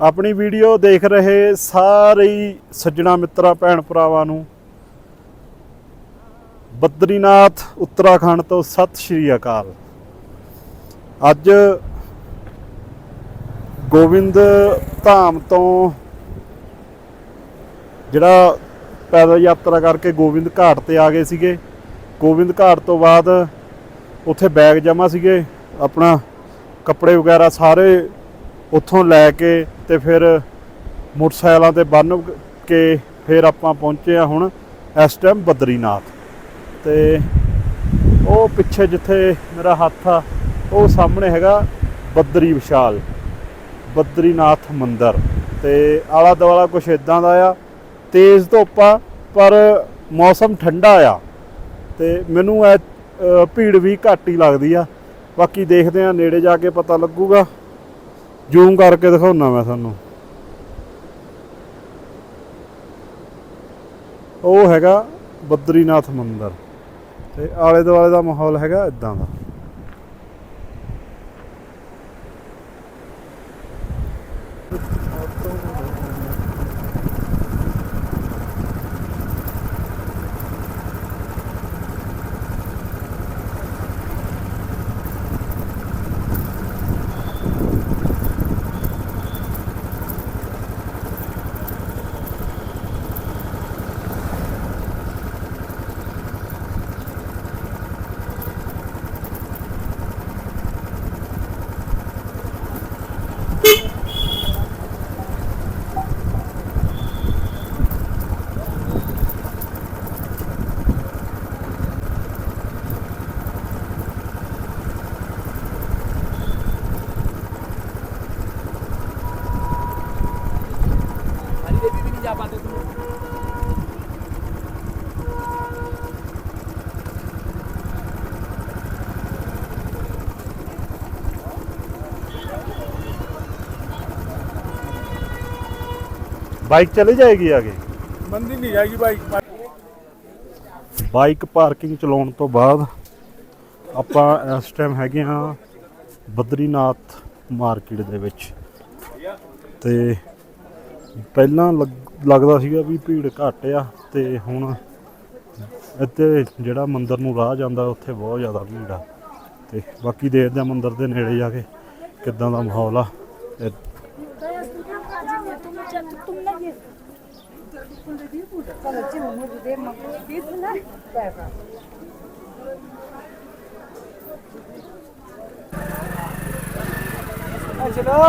ਆਪਣੀ ਵੀਡੀਓ ਦੇਖ ਰਹੇ ਸਾਰੇ ਹੀ ਸੱਜਣਾ ਮਿੱਤਰਾਂ, ਭੈਣ ਭਰਾਵਾਂ ਨੂੰ। ਬਦਰੀਨਾਥ, ਉੱਤਰਾਖੰਡ ਤੋਂ ਸਤਿ ਸ਼੍ਰੀ ਅਕਾਲ। ਅੱਜ ਗੋਬਿੰਦ ਧਾਮ ਤੋਂ ਜਿਹੜਾ ਪੈਦਲ ਯਾਤਰਾ ਕਰਕੇ ਗੋਬਿੰਦ ਘਾਟ ਤੇ ਆ ਗਏ ਸੀਗੇ। ਗੋਬਿੰਦ ਘਾਟ ਤੋਂ ਬਾਅਦ ਉੱਥੇ ਬੈਗ ਜਮਾ ਸੀਗੇ। ਆਪਣਾ ਕੱਪੜੇ ਵਗੈਰਾ ਸਾਰੇ ਉੱਥੋਂ ਲੈ ਕੇ ਤੇ ਫਿਰ ਮੋਟਰਸਾਈਕਲਾਂ ਤੇ ਬੰਨ ਕੇ ਫਿਰ ਆਪਾਂ ਪਹੁੰਚੇ ਆ ਹੁਣ ਇਸ ਟਾਈਮ ਬਦਰੀਨਾਥ। ਤੇ ਉਹ ਪਿੱਛੇ ਜਿੱਥੇ ਮੇਰਾ ਹੱਥ ਆ, ਉਹ ਸਾਹਮਣੇ ਹੈਗਾ ਬੱਦਰੀ ਵਿਸ਼ਾਲ, ਬਦਰੀਨਾਥ ਮੰਦਿਰ। ਤੇ ਆਲਾ ਦੁਆਲਾ ਕੁਛ ਇਦਾਂ ਦਾ ਆ, ਤੇਜ਼ ਧੁੱਪ ਆ, ਪਰ ਮੌਸਮ ਠੰਡਾ ਆ। ਤੇ ਮੈਨੂੰ ਇਹ ਭੀੜ ਵੀ ਘੱਟ ਹੀ ਲੱਗਦੀ ਆ। ਬਾਕੀ ਦੇਖਦੇ ਆ ਨੇੜੇ ਜਾ ਕੇ ਪਤਾ ਲੱਗੂਗਾ। ਜ਼ੂਮ ਕਰਕੇ ਦਿਖਾਉਣਾ ਮੈਂ ਤੁਹਾਨੂੰ। ਉਹ ਹੈਗਾ ਬਦਰੀਨਾਥ ਮੰਦਿਰ। ਤੇ ਆਲੇ ਦੁਆਲੇ ਦਾ ਮਾਹੌਲ ਹੈਗਾ ਇਦਾਂ ਦਾ। ਆਪਾਂ ਤੇ। ਬਾਈਕ ਚਲੇ ਜਾਏਗੀ ਆਗੇ ਮੰਦੀ ਨਹੀਂ ਜਾਏਗੀ ਬਾਈਕ ਬਾਈਕ ਪਾਰਕਿੰਗ ਚਲਾਉਣ ਤੋਂ ਬਾਅਦ ਆਪਾਂ ਇਸ ਟਾਈਮ ਹੈਗੇ ਹਾਂ ਬਦਰੀਨਾਥ ਮਾਰਕੀਟ ਦੇ ਵਿੱਚ। ਤੇ ਪਹਿਲਾਂ ਲੱਗ- ਲੱਗਦਾ ਸੀਗਾ ਵੀ ਭੀੜ ਘੱਟ ਆ ਤੇ ਹੁਣ ਇੱਥੇ ਜਿਹੜਾ ਮੰਦਿਰ ਨੂੰ ਰਾਹ ਜਾਂਦਾ, ਉੱਥੇ ਬਹੁਤ ਜ਼ਿਆਦਾ ਭੀੜ ਆ। ਤੇ ਬਾਕੀ ਦੇਖਦੇ ਆ ਮੰਦਿਰ ਦੇ ਨੇੜੇ ਜਾ ਕੇ ਕਿੱਦਾਂ ਦਾ ਮਾਹੌਲ ਆ। ਇਹ चलो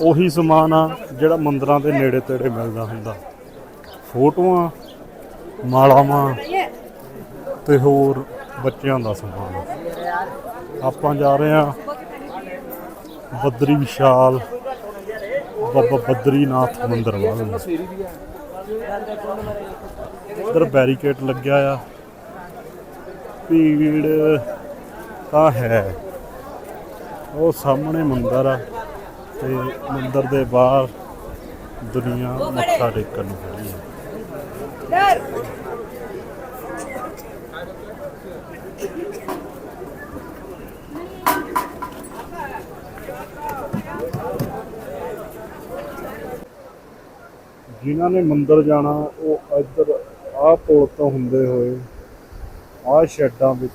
ਉਹੀ ਸਮਾਨ ਆ ਜਿਹੜਾ ਮੰਦਰਾਂ ਦੇ ਨੇੜੇ ਤੇੜੇ ਮਿਲਦਾ ਹੁੰਦਾ। ਫੋਟੋਆਂ, ਮਾਲਾਵਾਂ ਤੇ ਹੋਰ ਬੱਚਿਆਂ ਦਾ ਸਮਾਨ। ਆਪਾਂ ਜਾ ਰਹੇ ਆ ਬੱਦਰੀ ਵਿਸ਼ਾਲ ਬਾਬਾ ਬਦਰੀਨਾਥ ਮੰਦਿਰ ਵੱਲ। ਨੂੰ। ਬੈਰੀਕੇਡ ਲੱਗਿਆ ਆ। ਭੀੜ ਤਾਂ ਹੈ। ਉਹ ਸਾਹਮਣੇ ਮੰਦਿਰ ਆ ਤੇ ਮੰਦਿਰ ਦੇ ਬਾਹਰ ਦੁਨੀਆ ਮੱਥਾ ਟੇਕਣ ਨੂੰ ਖੜੀ ਹੈ ਜਿਨ੍ਹਾਂ ਨੇ ਮੰਦਰ ਜਾਣਾ, ਉਹ ਇੱਧਰ ਆਹ ਪੁਲ ਤੋਂ ਹੁੰਦੇ ਹੋਏ, ਆਹ ਸ਼ੈੱਡਾਂ ਵਿੱਚ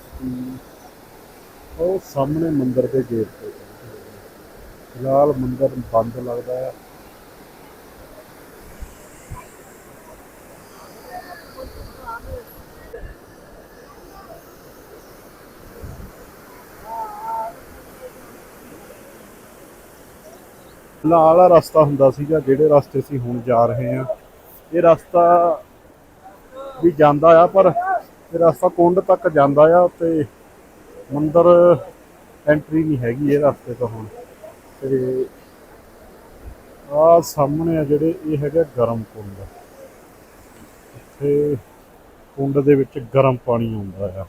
ਉਹ ਸਾਹਮਣੇ ਮੰਦਰ ਦੇ ਗੇਟ ਤੇ ਫਿਲਹਾਲ ਮੰਦਰ ਬੰਦ ਲੱਗਦਾ ਹੈ। ਨਾਲ ਵਾਲਾ ਰਸਤਾ ਹੁੰਦਾ ਸੀਗਾ ਜਿਹੜੇ ਰਸਤੇ ਅਸੀਂ ਹੁਣ ਜਾ ਰਹੇ ਹਾਂ। ਇਹ ਰਸਤਾ ਵੀ ਜਾਂਦਾ ਆ, ਪਰ ਇਹ ਰਸਤਾ ਕੁੰਡ ਤੱਕ ਜਾਂਦਾ ਆ ਤੇ ਮੰਦਰ ਐਂਟਰੀ ਨਹੀਂ ਹੈਗੀ ਇਹ ਰਸਤੇ ਤੋਂ ਹੁਣ। ਤੇ ਆ ਸਾਹਮਣੇ ਆ ਜਿਹੜੇ ਇਹ ਹੈਗਾ ਗਰਮ ਕੁੰਡ। ਇੱਥੇ ਕੁੰਡ ਦੇ ਵਿੱਚ ਗਰਮ ਪਾਣੀ ਆਉਂਦਾ ਆ।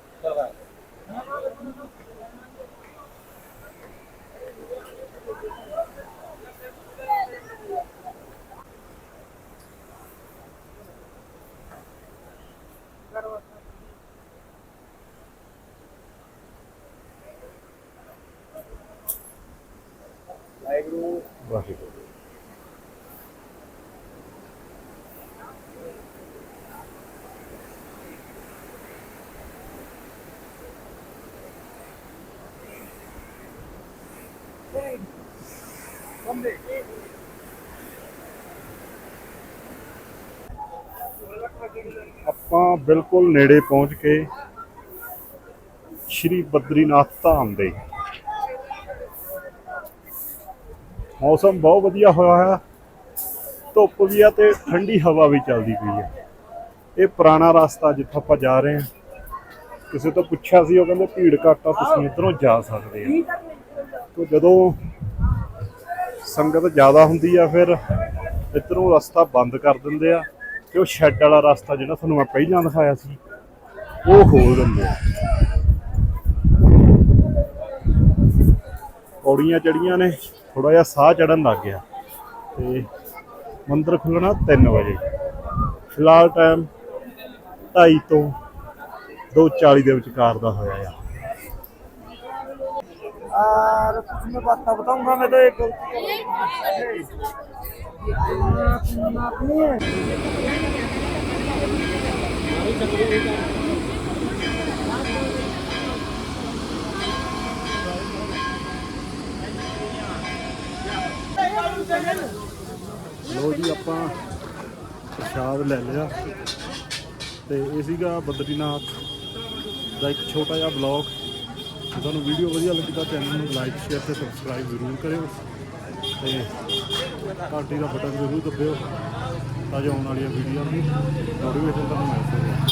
ਵਾਹਿਗੁਰੂ। ਵਾਹਿਗੁਰੂ ਆਪਾਂ ਬਿਲਕੁਲ ਨੇੜੇ ਪਹੁੰਚ ਕੇ ਸ਼੍ਰੀ ਬਦਰੀਨਾਥ ਧਾਮ ਦੇ ਮੌਸਮ ਬਹੁਤ ਵਧੀਆ ਹੋਇਆ ਹੋਇਆ ਧੁੱਪ ਵੀ ਆ ਤੇ ਠੰਡੀ ਹਵਾ ਵੀ ਚੱਲਦੀ ਪਈ ਹੈ ਇਹ ਪੁਰਾਣਾ ਰਸਤਾ ਜਿੱਥੋਂ ਆਪਾਂ ਜਾ ਰਹੇ ਹਾਂ। ਕਿਸੇ ਤੋਂ ਪੁੱਛਿਆ ਸੀ, ਉਹ ਕਹਿੰਦੇ ਭੀੜ ਘੱਟ ਆ, ਤੁਸੀਂ ਇੱਧਰੋਂ ਜਾ ਸਕਦੇ ਆ। ਤੋਂ ਜਦੋਂ ਸੰਗਤ ਜ਼ਿਆਦਾ ਹੁੰਦੀ ਆ, ਫਿਰ ਇੱਧਰੋਂ ਰਸਤਾ ਬੰਦ ਕਰ ਦਿੰਦੇ ਆ ਤੇ ਉਹ ਸ਼ੈੱਡ ਵਾਲਾ ਰਸਤਾ ਜਿਹੜਾ ਤੁਹਾਨੂੰ ਮੈਂ ਪਹਿਲਾਂ ਦਿਖਾਇਆ ਸੀ, ਉਹ ਖੋਲ ਦਿੰਦੇ ਆ। ਪੌੜੀਆਂ ਚੜੀਆਂ ਨੇ। ਥੋੜਾ ਜਿਹਾ ਸਾਹ ਚੜਨ ਲੱਗ ਗਿਆ ਤੇ ਮੰਦਿਰ ਖੁੱਲਣਾ 3 ਵਜੇ ਫਿਲਹਾਲ ਟਾਈਮ 2:30 ਤੋਂ 2:40 ਦੇ ਵਿਚਕਾਰ ਦਾ ਹੋਇਆ ਆ और कुछ मैं बात बताऊंगा मैं तो एक गलती ਲੋ ਜੀ ਆਪਾਂ ਪ੍ਰਸ਼ਾਦ ਲੈ ਲਿਆ ਤੇ ਇਹ ਸੀਗਾ ਬਦਰੀਨਾਥ ਦਾ ਇੱਕ ਛੋਟਾ ਜਿਹਾ ਬਲੌਗ ਜੇ ਤੁਹਾਨੂੰ ਵੀਡੀਓ ਵਧੀਆ ਲੱਗੀ ਤਾਂ ਚੈਨਲ ਨੂੰ ਲਾਈਕ ਸ਼ੇਅਰ ਤੇ ਸਬਸਕ੍ਰਾਈਬ ਜ਼ਰੂਰ ਕਰਿਓ ਤੇ ਘੰਟੀ ਦਾ ਬਟਨ ਜ਼ਰੂਰ ਦਬਿਓ ਤਾਂ ਜੋ ਆਉਣ ਵਾਲੀਆਂ ਵੀਡੀਓ ਦੀ ਨੋਟੀਫਿਕੇਸ਼ਨ ਤੁਹਾਨੂੰ ਮਿਲ ਸਕੇ।